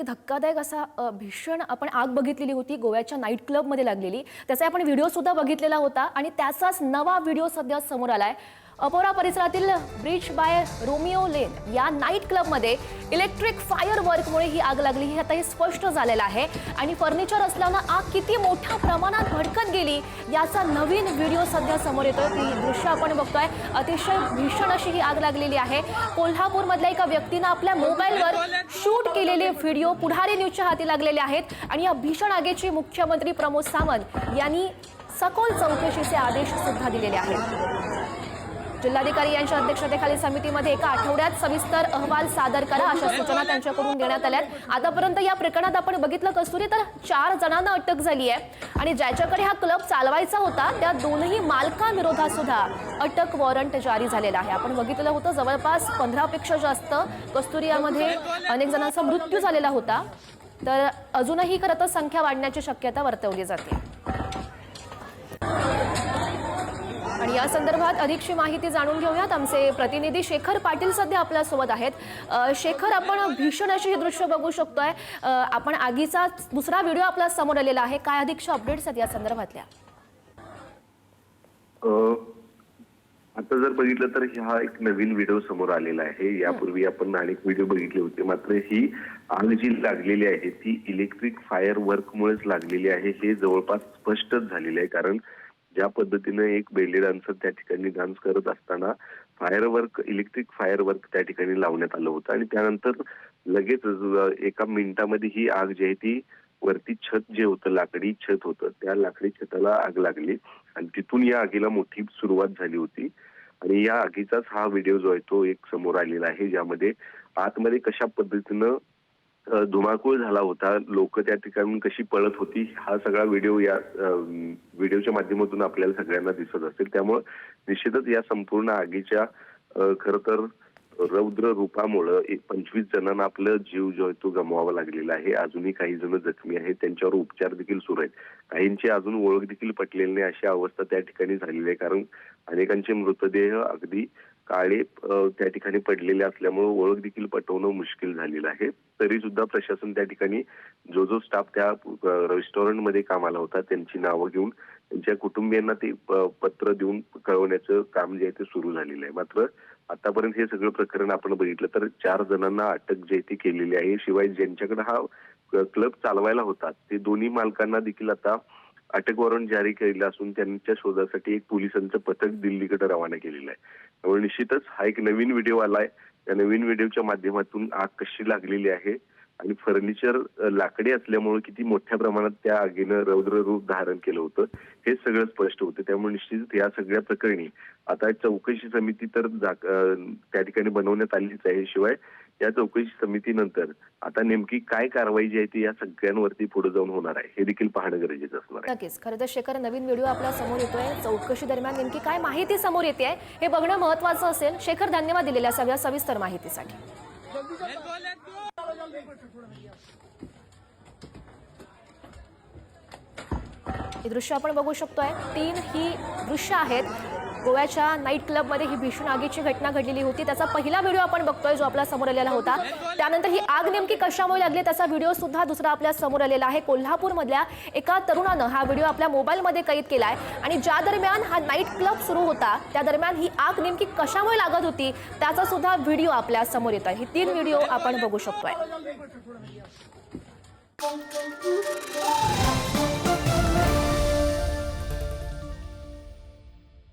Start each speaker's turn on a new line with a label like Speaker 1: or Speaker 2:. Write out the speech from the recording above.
Speaker 1: एक धक्कादायक असा भीषण आपण आग बघितलेली होती गोव्याच्या नाईट क्लबमध्ये लागलेली. त्याचा आपण व्हिडिओ सुद्धा बघितलेला होता आणि त्याचाच नवा व्हिडिओ सध्या समोर आलाय. अपोरा परिसरातील ब्रिज बाय रोमिओ लेन या नाईट क्लबमध्ये इलेक्ट्रिक फायर वर्कमुळे ही आग लागली. हे आता हे स्पष्ट झालेलं आहे. आणि फर्निचर असल्यानं आग किती मोठ्या प्रमाणात भडकत गेली याचा नवीन व्हिडिओ सध्या समोर येतोय. ती दृश्य आपण बघतोय. अतिशय भीषण अशी ही आग लागलेली आहे. कोल्हापूरमधल्या एका व्यक्तीनं आपल्या मोबाईलवर शूट केलेले व्हिडिओ पुढारी न्यूजच्या हाती लागलेले आहेत. आणि या भीषण आगीची मुख्यमंत्री प्रमोद सावंत यांनी सखोल चौकशीचे आदेश सुद्धा दिलेले आहेत. जिल्हाधिकारी यांच्या अध्यक्षतेखाली समितीमध्ये एका आठवड्यात सविस्तर अहवाल सादर करा अशा सूचना त्यांच्याकडून देण्यात आल्या आतापर्यंत या प्रकरणात आपण बघितलं कस्तुरी तर चार जणांना अटक झाली आहे. आणि ज्याच्याकडे हा क्लब चालवायचा होता त्या दोनही मालकांविरोधात सुद्धा अटक वॉरंट जारी झालेला आहे. आपण बघितलं होतं जवळपास पंधरापेक्षा जास्त कस्तुरियामध्ये अनेक जणांचा मृत्यू झालेला होता. तर अजूनही खरं तर संख्या वाढण्याची शक्यता वर्तवली जाते. आणि या संदर्भात अधिकची माहिती जाणून घेऊयात. आमचे प्रतिनिधी शेखर पाटील सध्या आपल्यासोबत आहेत शेखर आपण भीषण अशी हे दृश्य बघू शकतोय. आपण आगीचा दुसरा व्हिडिओ आपल्यासमोर आलेला आहे. काय अधिकच्या अपडेट्स आहेत या संदर्भातल्या?
Speaker 2: आता जर बघितलं तर हा एक नवीन व्हिडिओ समोर आलेला आहे. यापूर्वी आपण अनेक व्हिडिओ बघितले होते. मात्र ही आग जी लागलेली आहे ती इलेक्ट्रिक फायर वर्कमुळेच लागलेली आहे हे जवळपास स्पष्टच झालेलं आहे. कारण ज्या पद्धतीनं एक बेली डान्सर त्या ठिकाणी डान्स करत असताना fire work electric fire work त्या ठिकाणी लावण्यात आलं होतं. आणि त्यानंतर लगेच एका मिनिटामध्ये ही आग जी आहे ती वरती छत जे होतं लाकडी छत होतं त्या लाकडी छताला आग लागली. आणि तिथून या आगीला मोठी सुरुवात झाली होती. आणि या आगीचाच हा व्हिडिओ जो आहे तो एक समोर आलेला आहे ज्यामध्ये आतमध्ये कशा पद्धतीनं धुमाकूळ झाला होता. लोक त्या ठिकाणून कशी पळत होती हा सगळा व्हिडिओ या व्हिडिओच्या माध्यमातून आपल्याला सगळ्यांना दिसत असेल त्यामुळं निश्चितच या संपूर्ण आगीच्या खर खरं तर रौद्र रूपामुळं एक पंचवीस जणांना आपलं जीव जो आहे तो गमवावा लागलेला आहे. अजूनही काही जण जखमी आहेत. त्यांच्यावर उपचार देखील सुरू आहेत. काहींची अजून ओळख देखील पटलेली नाही अशी अवस्था त्या ठिकाणी झालेली आहे. कारण अनेकांचे मृतदेह अगदी काळे त्या ठिकाणी पडलेले असल्यामुळे ओळख देखील पटवणं मुश्किल झालेलं आहे. तरी सुद्धा प्रशासन त्या ठिकाणी जो जो स्टाफ त्या रेस्टॉरंटमध्ये कामाला होता त्यांची नावं घेऊन त्यांच्या कुटुंबियांना ते पत्र देऊन कळवण्याचं काम जे आहे ते सुरू झालेलं आहे. मात्र आतापर्यंत हे सगळं प्रकरण आपण बघितलं तर चार जणांना अटक जी आहे ती केलेली आहे. शिवाय ज्यांच्याकडे हा क्लब चालवायला होता ते दोन्ही मालकांना देखील आता अटक वॉरंट जारी केलेलं असून त्यांच्या शोधासाठी एक पोलिसांचं पथक दिल्लीकडे रवाना केलेलं आहे. त्यामुळे निश्चितच हा एक नवीन व्हिडिओ आलाय. त्या नवीन व्हिडिओच्या माध्यमातून आग कशी लागलेली आहे आणि फर्निचर लाकडी असल्यामुळे किती मोठ्या प्रमाणात त्या आगीनं रौद्र रूप धारण केलं होतं हे सगळं स्पष्ट होतं. त्यामुळे निश्चित या सगळ्या प्रकरणी आता चौकशी समिती तर त्या ठिकाणी बनवण्यात आलीच आहे. शिवाय या चौकशी समितीनंतर आता नेमकी काय कारवाई जी आहे ती या सगळ्यांवरती पुढे जाऊन होणार आहे हे देखील पाहणं गरजेचं असणार आहे.
Speaker 1: नक्कीच. खरं तर शेखर नवीन व्हिडिओ आपल्यासमोर येतोय. चौकशी दरम्यान नेमकी काय माहिती समोर येते आहे हे बघणं महत्वाचं असेल. शेखर धन्यवाद दिलेल्या सगळ्या सविस्तर माहितीसाठी. हे दृश्य आपण बघू शकतोय. तीन ही दृश्य आहेत. गोव्याच्या नाईट क्लबमध्ये ही भीषण आगीची घटना घडलेली होती. त्याचा पहिला व्हिडिओ आपण बघतोय जो आपल्यासमोर आलेला होता. त्यानंतर ही आग नेमकी कशामुळे लागली त्याचा व्हिडिओ सुद्धा दुसरा आपल्यासमोर आलेला आहे. कोल्हापूरमधल्या एका तरुणानं हा व्हिडिओ आपल्या मोबाईलमध्ये कैद केला आहे आणि ज्या दरम्यान हा नाईट क्लब सुरू होता त्या दरम्यान ही आग नेमकी कशामुळे लागत होती त्याचा सुद्धा व्हिडिओ आपल्यासमोर आहे ही तीन व्हिडिओ आपण बघू शकतोय.